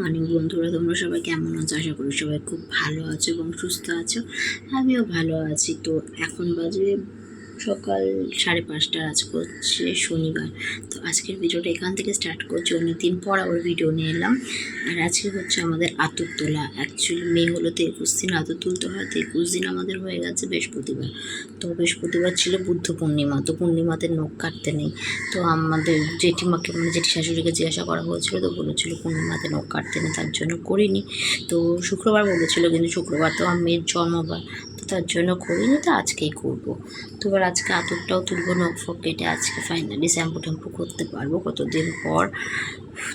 Morning বন্ধুরা, তোমরা সবাই কেমন আছো? আশা করি সবাই খুব ভালো আছো এবং সুস্থ আছো। আমিও ভালো আছি। তো এখন বাজে সকাল সাড়ে পাঁচটা আজ করছে শনিবার। তো আজকের ভিডিওটা এখান থেকে স্টার্ট করছি। অনেকদিন পর আবার ভিডিও নিয়ে এলাম। আর আজকে হচ্ছে আমাদের আতর তোলা। অ্যাকচুয়ালি মেয়ে হলো তো একুশ দিন, আতর তুলতে হয় তো একুশ দিন আমাদের হয়ে গেছে বৃহস্পতিবার। তো বৃহস্পতিবার ছিল বুদ্ধ পূর্ণিমা, তো পূর্ণিমাতে নখ কাটতে নেই। তো আমাদের জেঠিমাকে মানে জেঠি শাশুড়িকে জিজ্ঞাসা করা হয়েছিল তো বলেছিল পূর্ণিমাতে নখ কাটতে নেই, তার জন্য করিনি। তো শুক্রবার বলেছিল, কিন্তু শুক্রবার তো আমার মেয়ের জন্মবার তার জন্য করিনি তো আজকেই করব। তো এবার আজকে আতরটাও তুলবো নখ ফক কেটে আজকে ফাইনালি শ্যাম্পু ট্যাম্পু করতে পারব কতদিন পর।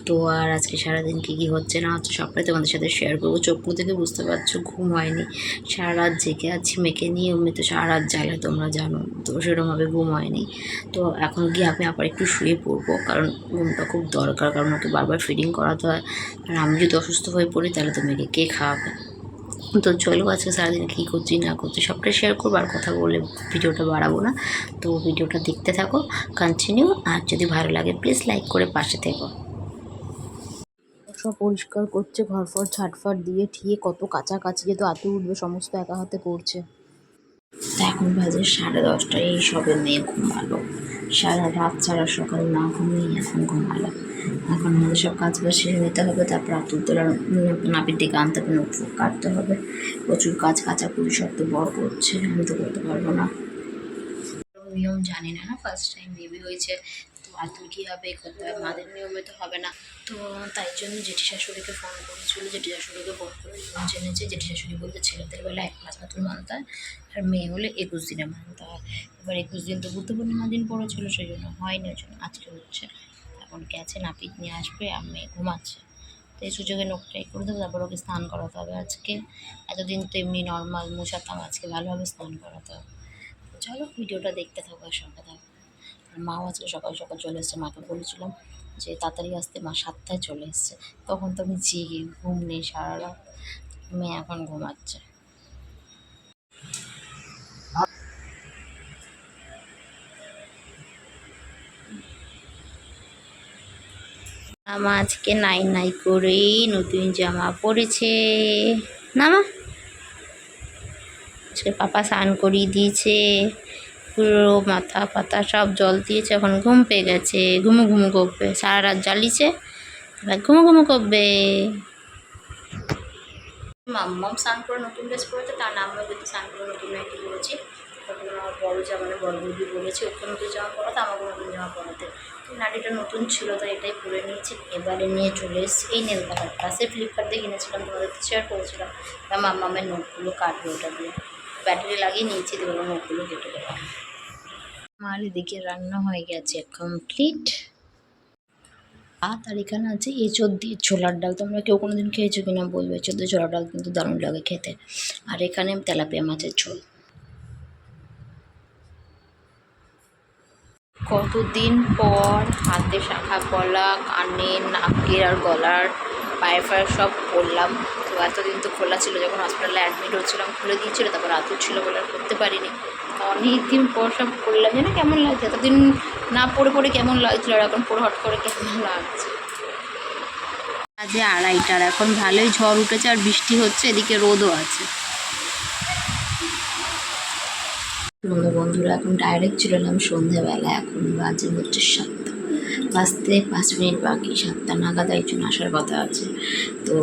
তো আর আজকে সারাদিন কী কী হচ্ছে না হচ্ছে সবটাই তোমাদের সাথে শেয়ার করব। চোখ মুখ থেকে বুঝতে পারছ, ঘুম হয়নি। সারা রাত জেগে আছি মেয়েকে নিয়ে এমনি তো সারা রাত জ্বালায়, তোমরা জানো। তো সেরকমভাবে ঘুম হয়নি। তো এখন গিয়ে আমি আবার একটু শুয়ে পড়ব, কারণ ঘুমটা খুব দরকার, কারণ ওকে বারবার ফিডিং করাতে হয়। আর আমি যদি অসুস্থ হয়ে পড়ি, তাহলে তো মেয়েকে কে খাওয়াবে? তো চলো আজকে সারাদিন কী করছি না করছি সবটা শেয়ার করব আর কথা বলে ভিডিওটা বাড়াবো না। তো ভিডিওটা দেখতে থাকো কন্টিনিউ আর যদি ভালো লাগে প্লিজ লাইক করে পাশে থেকো। সব পরিষ্কার করছে ঘর ফর ঝাটফাট দিয়ে ঠিয়ে কত কাছাকাছি যেহেতু আতু উঠবে সমস্ত একা হাতে করছে তা এখন বাজে সাড়ে দশটায় এই সবে মেয়ে ঘুমালো। সারা রাত সারা সকাল না ঘুমিয়ে এখন ঘুমালো। এখন আমাদের সব কাজ বাজ সেরে নিতে হবে, তারপর আতুর তোলার নাপির দিকে আনতে হবে নোট কাটতে হবে। প্রচুর কাজ কাচাকুচি সব তো বড় করছে, আমি তো করতে পারব না। নিয়ম জানি না না ফার্স্ট টাইম বেবি হয়েছে, তো আতুর কীভাবে করতে হয় মাদের নিয়মে তো হবে না। তো তাই জন্য জেঠি শাশুড়িকে ফোন করেছিল জেঠি শাশুড়িকে ফোন করে জেনেছে জেঠি শাশুড়ি বলতে ছেলেদের বেলা এক মাস আতুর মানতে হয়, আর মেয়ে হলে একুশ দিনে মানতে হয়। এবার একুশ দিন তো পূর্ণিমা দিন পড়েছিল, সেই জন্য হয়নি, ওই জন্য আজকে হচ্ছে। এখন গেছে নাপিত নিয়ে আসবে আর মেয়ে ঘুমাচ্ছে। তো এই সুযোগে নোখটাই করে দেবো, তারপর ওকে স্নান করাতে হবে আজকে। এতদিন তো এমনি নর্মাল মোছাতাম আজকে ভালোভাবে স্নান করাতে হবে। তো চলো, ভিডিওটা দেখতে থাকো আর সঙ্গে থাকো। আর মাও আজকে সকাল সকাল চলে এসছে, মাকে বলেছিলাম যে তাড়াতাড়ি আসতে, মা সাতটায় চলে এসছে। তখন তো আমি জেগে ঘুম নেই সারা রাত। মেয়ে এখন ঘুমাচ্ছে। আমা আজকে নাই নাই করেই নতুন জামা পরেছে না মা আজকে পাপা স্নান করিয়ে দিয়েছে, পুরো মাথা পাতা সব জল দিয়েছে, এখন ঘুম পেয়ে গেছে। ঘুমু ঘুমু করবে, সারা রাত জ্বালিয়েছে, এবার ঘুমো ঘুমো করবে। মাম্মাম স্নান করে নতুন ড্রেস পরেছে, তার নাম যদি স্নান করে নতুন নাইটি পরেছি। তখন আমার বড় যা মানে বড় বৌদি বলেছে ওকে নতুন জামা পরাতে আমাকে নতুন জামা পরাতে। তো নাটিটা নতুন ছিল, তাই এটাই পরে নিয়েছি। এবারে নিয়ে চলে এসেছি এই নেল কালারটা সে ফ্লিপকার্ট দিয়ে কিনেছিলাম, তোমাদের তো শেয়ার করেছিলাম। তা মাম্মামের নোটগুলো কাটবে ওটা দিয়ে। ব্যাটারি লাগিয়ে নিয়েছি দেবো নোটগুলো কেটে দেবো। আমার এদিকে রান্না হয়ে গেছে কমপ্লিট আর এখানে আছে এঁচোর দিয়ে ছোলার ডাল। তোমরা কেউ কোনো দিন খেয়েছো কিনা বলবে? এঁচোর দিয়ে ছোলার ডাল কিন্তু দারুণ লাগে খেতে। আর এখানে তেলাপিয়া মাছের ঝোল। কতদিন পর হাতে শাখা পলা কানে, নাকের আর গলার পায়ে ফায়ে সব করলাম তো এতদিন তো খোলা ছিল, যখন হসপিটালে অ্যাডমিট হচ্ছিলাম, খুলে দিয়েছিল, তারপর আতুর ছিল বলে আর করতে পারিনি। অনেক দিন পর সব করলাম যেন কেমন লাগছে? এতদিন না পড়ে পড়ে কেমন লাগছিল, আর এখন পড়ে হট করে কেমন লাগছে? আজে আড়াইটার এখন ভালোই ঝড় উঠেছে, আর বৃষ্টি হচ্ছে, এদিকে রোদও আছে। বন্ধু বন্ধুরা এখন ডাইরেক্ট চলে এলাম সন্ধ্যেবেলা এখন বাজে হচ্ছে সাতটা। বাজতে পাঁচ মিনিট বাকি, সাতটা নাগাদ একজন আসার কথা আছে। তো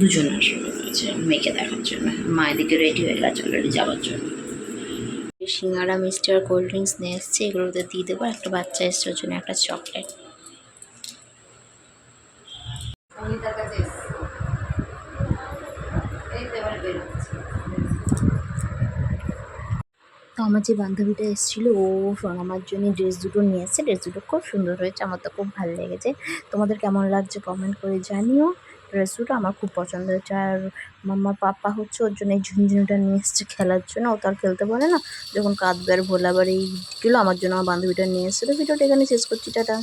দুজন আসার কথা আছে, মেয়েকে দেখার জন্য। মা এদিকে রেডি হয়ে গেছে অলরেডি যাওয়ার জন্য। সিঙ্গারা মিষ্টি আর কোল্ড ড্রিঙ্কস নিয়ে এসছে, এগুলোতে দিয়ে দেবো। একটা বাচ্চা এসছে জন্য একটা চকলেট তো আমার যে বান্ধবীটা এসেছিল, ও আমার জন্য ড্রেস দুটো নিয়ে এসেছে ড্রেস দুটো খুব সুন্দর হয়েছে, আমার তো খুব ভালো লেগেছে। তোমাদের কেমন লাগছে কমেন্ট করে জানিও। ড্রেস দুটো আমার খুব পছন্দ হয়েছে। আর মাম্মার পাপ্পা হচ্ছে, ওর জন্য এই ঝুনঝুনিটা নিয়ে এসছে খেলার জন্য। ও তো আর খেলতে পারে না। যখন কাঁদবে আর ভোলাবার এইগুলো আমার জন্য আমার বান্ধবীটা নিয়ে এসেছিল ভিডিওটা এখানে শেষ করছি, টাটা।